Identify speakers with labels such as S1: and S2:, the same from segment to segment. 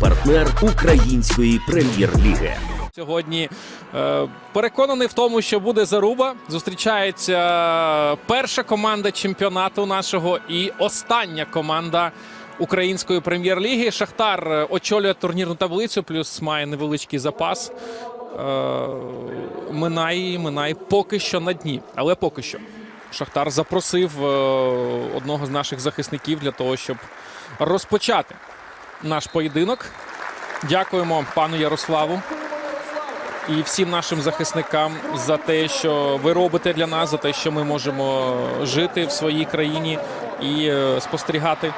S1: партнер української прем'єр-ліги.
S2: Сьогодні е, переконаний в тому, що буде заруба. Зустрічається перша команда чемпіонату нашого і остання команда української прем'єр-ліги. Шахтар е, очолює турнірну таблицю, плюс має невеличкий запас. Е, минає, її, минає поки що на дні, але поки що. Шахтар запросив е, одного з наших захисників для того, щоб розпочати наш поєдинок. Дякуємо пану Ярославу і всім нашим захисникам за те, що ви робите для нас, за те, що ми можемо жити в своїй країні і е, спостерігати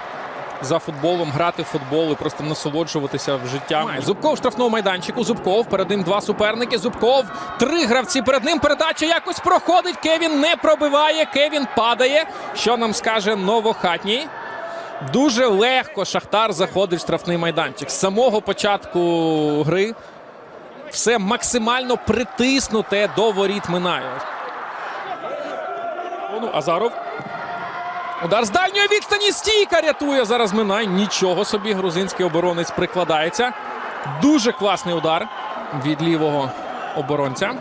S2: за футболом, грати в футбол і просто насолоджуватися в життя. Зубков в штрафному майданчику. Зубков перед ним два суперники. Зубков три гравці перед ним. Передача якось проходить. Кевін не пробиває. Кевін падає. Що нам скаже новохатній? Дуже легко Шахтар заходить в штрафний майданчик. З самого початку гри все максимально притиснуте до воріт минає. Ну, Азаров. Удар з дальньої відстані стійка рятує зараз Минай. Нічого собі грузинський оборонець прикладається. Дуже класний удар від лівого оборонця.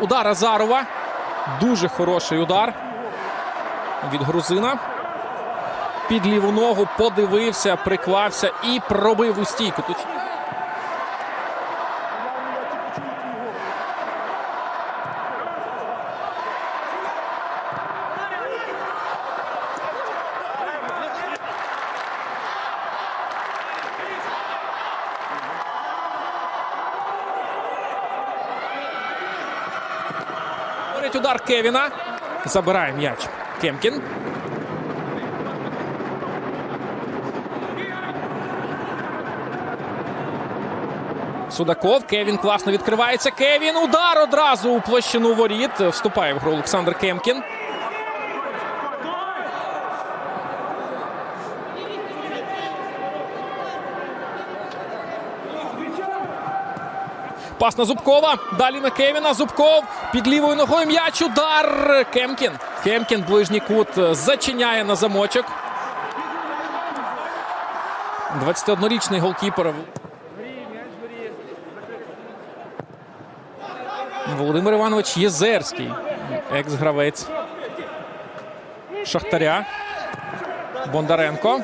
S2: Удар Азарова. Дуже хороший удар від грузина. Під ліву ногу подивився, приклався і пробив у стійку. Тут Говорить удар Кевіна. Забирає м'яч. Кемкін. Судаков. Кевін класно відкривається. Кевін. Удар одразу у площину воріт. Вступає в гру Олександр Кемкін. Пас на Зубкова. Далі на Кевіна. Зубков під лівою ногою м'яч. Удар. Кемкін. Кемкін ближній кут зачиняє на замочок. 21-річний голкіпер. Володимир Іванович Єзерський, екс-гравець Шахтаря. Бондаренко.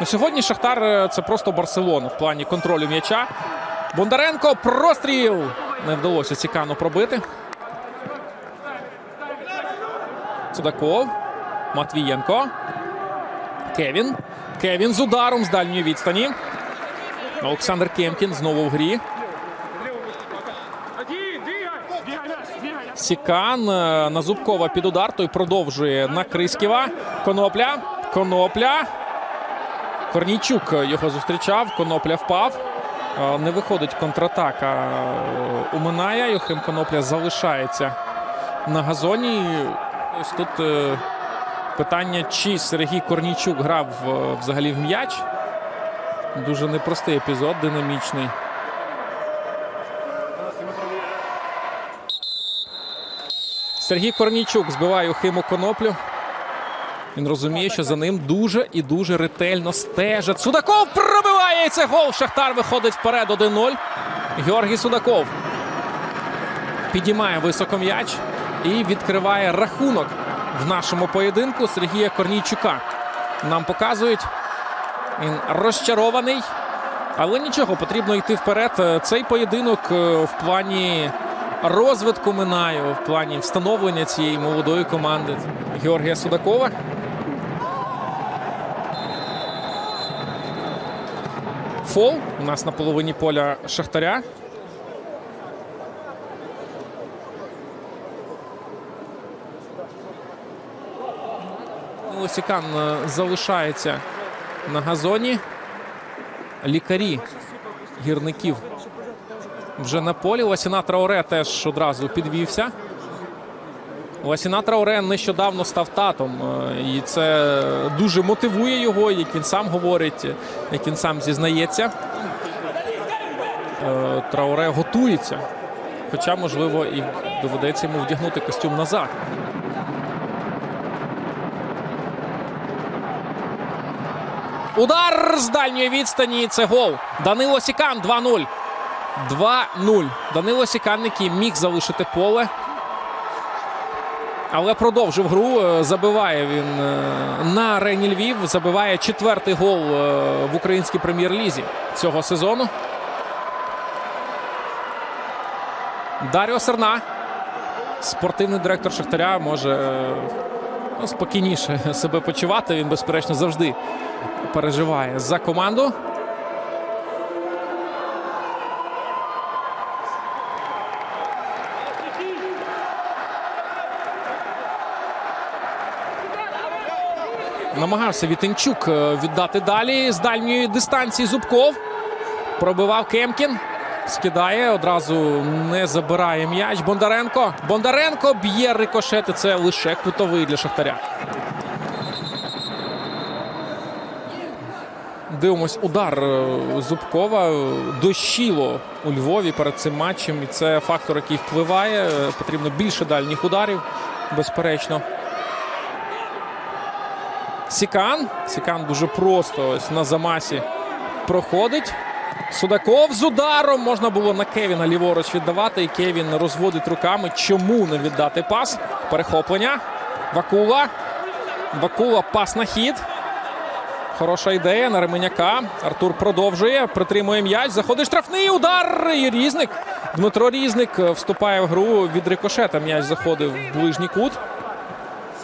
S2: Ну, сьогодні Шахтар е, це просто Барселона в плані контролю м'яча. Бондаренко простріл. Не вдалося Цікану пробити. Судаков. Матвієнко. Кевін. Кевін з ударом з дальньої відстані. Олександр Кемкін знову в грі. Сікан е, на Зубкова під удар. Той продовжує на Криськіва. Конопля. Конопля. Корнійчук його зустрічав. Конопля впав. Е, Не виходить контратака е, у Миная. Йохим Конопля залишається на газоні. Ось тут е, питання, чи Сергій Корнійчук грав е, взагалі в м'яч. Дуже непростий епізод, динамічний. Сергій Корнійчук збиває Ухиму Коноплю. Він розуміє, що за ним дуже і дуже ретельно стежать. Судаков пробиває і це гол. Шахтар виходить вперед 1-0. Георгій Судаков підіймає високо м'яч і відкриває рахунок в нашому поєдинку Сергія Корнійчука. Нам показують. Він розчарований. Але нічого, потрібно йти вперед. Цей поєдинок е, в плані розвитку Минаю, в плані встановлення цієї молодої команди Георгія Судакова. Фол у нас на половині поля Шахтаря. Лосікан е, залишається на газоні. Лікарі гірників вже на полі. Ласіна Трауре теж одразу підвівся. Ласіна Трауре нещодавно став татом, е, і це дуже мотивує його, як він сам говорить, як він сам зізнається. Е, Трауре готується. Хоча, можливо, і доведеться йому вдягнути костюм назад. Удар з дальньої відстані. Це гол. Данило Сікан 2-0. 2-0. Данило Сікан, який міг залишити поле. Але продовжив гру. Е, Забиває він е, на арені Львів. Забиває четвертий гол е, в українській прем'єр-лізі цього сезону. Даріо Серна. Спортивний директор Шахтаря може ну, спокійніше себе почувати. Він, безперечно, завжди переживає за команду. Намагався Вітенчук е, віддати далі з дальньої дистанції Зубков. Пробивав Кемкін. Скидає, одразу не забирає м'яч. Бондаренко. Бондаренко б'є рикошет. І це лише кутовий для Шахтаря. Дивимось удар е, Зубкова. Дощило у Львові перед цим матчем. І це фактор, який впливає. Е, Потрібно більше дальніх ударів, безперечно. Сікан. Сікан дуже просто ось на замасі проходить. Судаков з ударом можна було на Кевіна ліворуч віддавати. І Кевін розводить руками. Чому не віддати пас? Перехоплення. Вакула. Вакула пас на хід. Хороша ідея на Ременяка. Артур продовжує. Притримує м'яч. Заходить штрафний удар. І Різник. Дмитро Різник е, вступає в гру від рикошета. М'яч заходив в ближній кут.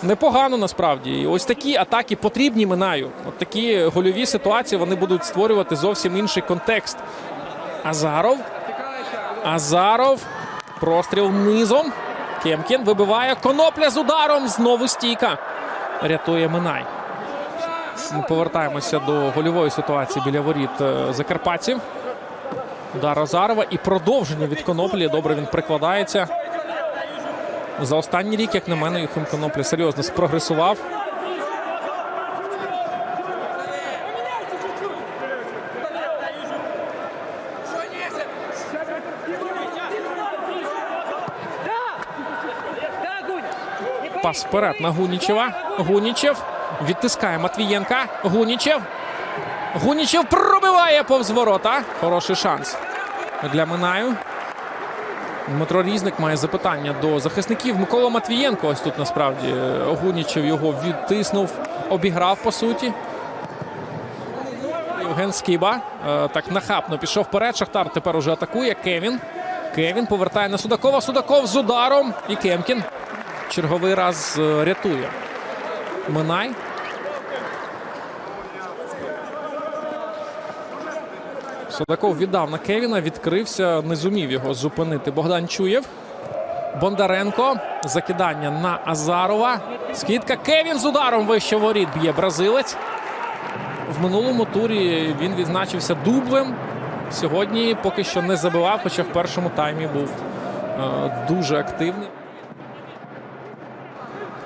S2: Непогано насправді. Ось такі атаки потрібні Минаю. От такі гольові ситуації вони будуть створювати зовсім інший контекст. Азаров. Азаров. Простріл низом. Кемкін вибиває конопля з ударом. Знову стійка. Рятує Минай. Ми повертаємося до гольової ситуації біля воріт е, закарпатців. Удар Азарова і продовження від коноплі. Добре він прикладається. За останній рік, як на мене, Юхим Конопля серйозно спрогресував. Пас вперед на Гунічева. Гунічев відтискає Матвієнка. Гунічев. Гунічев пробиває повз ворота. Хороший шанс для Минаю. Дмитро Різник має запитання до захисників. Микола Матвієнко. Ось тут насправді е, Гунічев його відтиснув, обіграв по суті. Євген Скіба е, так нахапно пішов вперед. Шахтар тепер уже атакує. Кевін. Кевін повертає на Судакова. Судаков з ударом. І Кемкін черговий раз е, рятує. Минай. Судаков віддав на Кевіна, відкрився, не зумів його зупинити. Bогдан Чуєв. Бондаренко. Закидання на Азарова. Скидка Кевін з ударом вище воріт б'є бразилець. В минулому турі він відзначився дублем. Сьогодні поки що не забивав, хоча в першому таймі був е, дуже активний.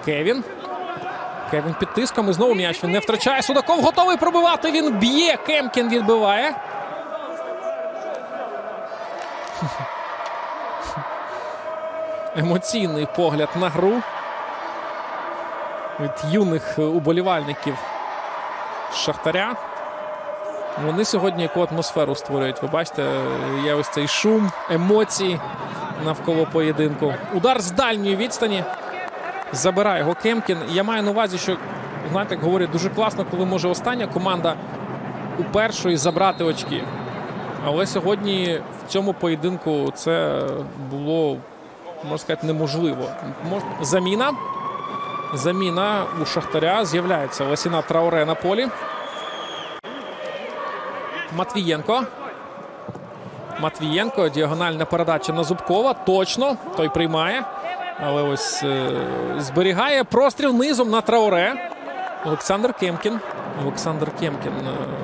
S2: Кевін. Кевін під тиском. І знову м'яч він не втрачає. Судаков готовий пробивати. Він б'є. Кемкін відбиває. Емоційний погляд на гру від юних уболівальників Шахтаря. Вони сьогодні яку атмосферу створюють. Ви бачите, є ось цей шум, емоції навколо поєдинку. Удар з дальньої відстані. Забирає його Кемкін. Я маю на увазі, що знаєте, як говорять, дуже класно, коли може остання команда у першої забрати очки. Але сьогодні в цьому поєдинку це було, можна сказати, неможливо. Заміна. Заміна у Шахтаря. З'являється Ласіна Трауре на полі. Матвієнко. Матвієнко. Діагональна передача на Зубкова. Точно. Той приймає. Але ось е, зберігає простріл низом на Трауре. Олександр Кемкін. Олександр Кемкін е,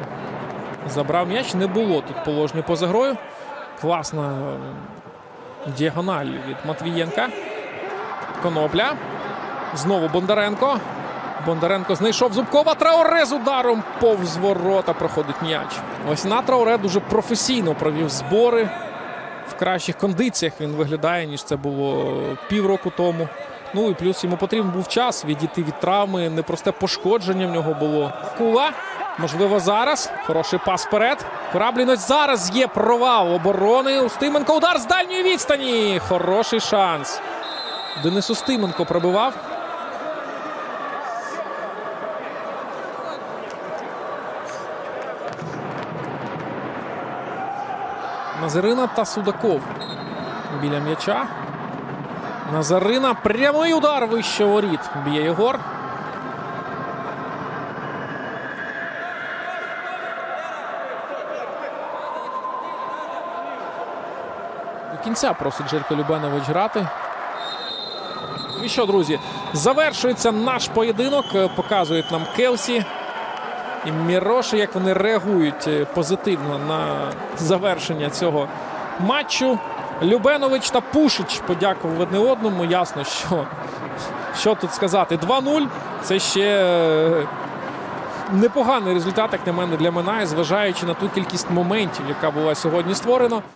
S2: забрав м'яч. Не було тут положення поза грою. Класна е, діагональ від Матвієнка. Конопля. Знову Бондаренко. Бондаренко знайшов Зубкова. Трауре з ударом повз ворота проходить м'яч. Ось на Трауре дуже професійно провів збори. В кращих кондиціях він виглядає, ніж це було півроку тому. Ну і плюс йому потрібен був час відійти від травми. Непросте пошкодження в нього було. Кула. Можливо, зараз. Хороший пас вперед. Кораблінець зараз є провал оборони. Устименко удар з дальньої відстані. Хороший шанс. Денис Устименко пробивав. Назарина та Судаков біля м'яча. Назарина. Прямий удар вище воріт. Б'є Єгор. Кінця просить Жирко Любенович грати. І що, друзі, завершується наш поєдинок. Е, Показують нам Келсі і Міроші, як вони реагують е, позитивно на завершення цього матчу. Любенович та Пушич подякували одне одному. Ясно, що, що тут сказати. 2-0. Це ще е, непоганий результат, як на мене, для Минає, зважаючи на ту кількість моментів, яка була сьогодні створена.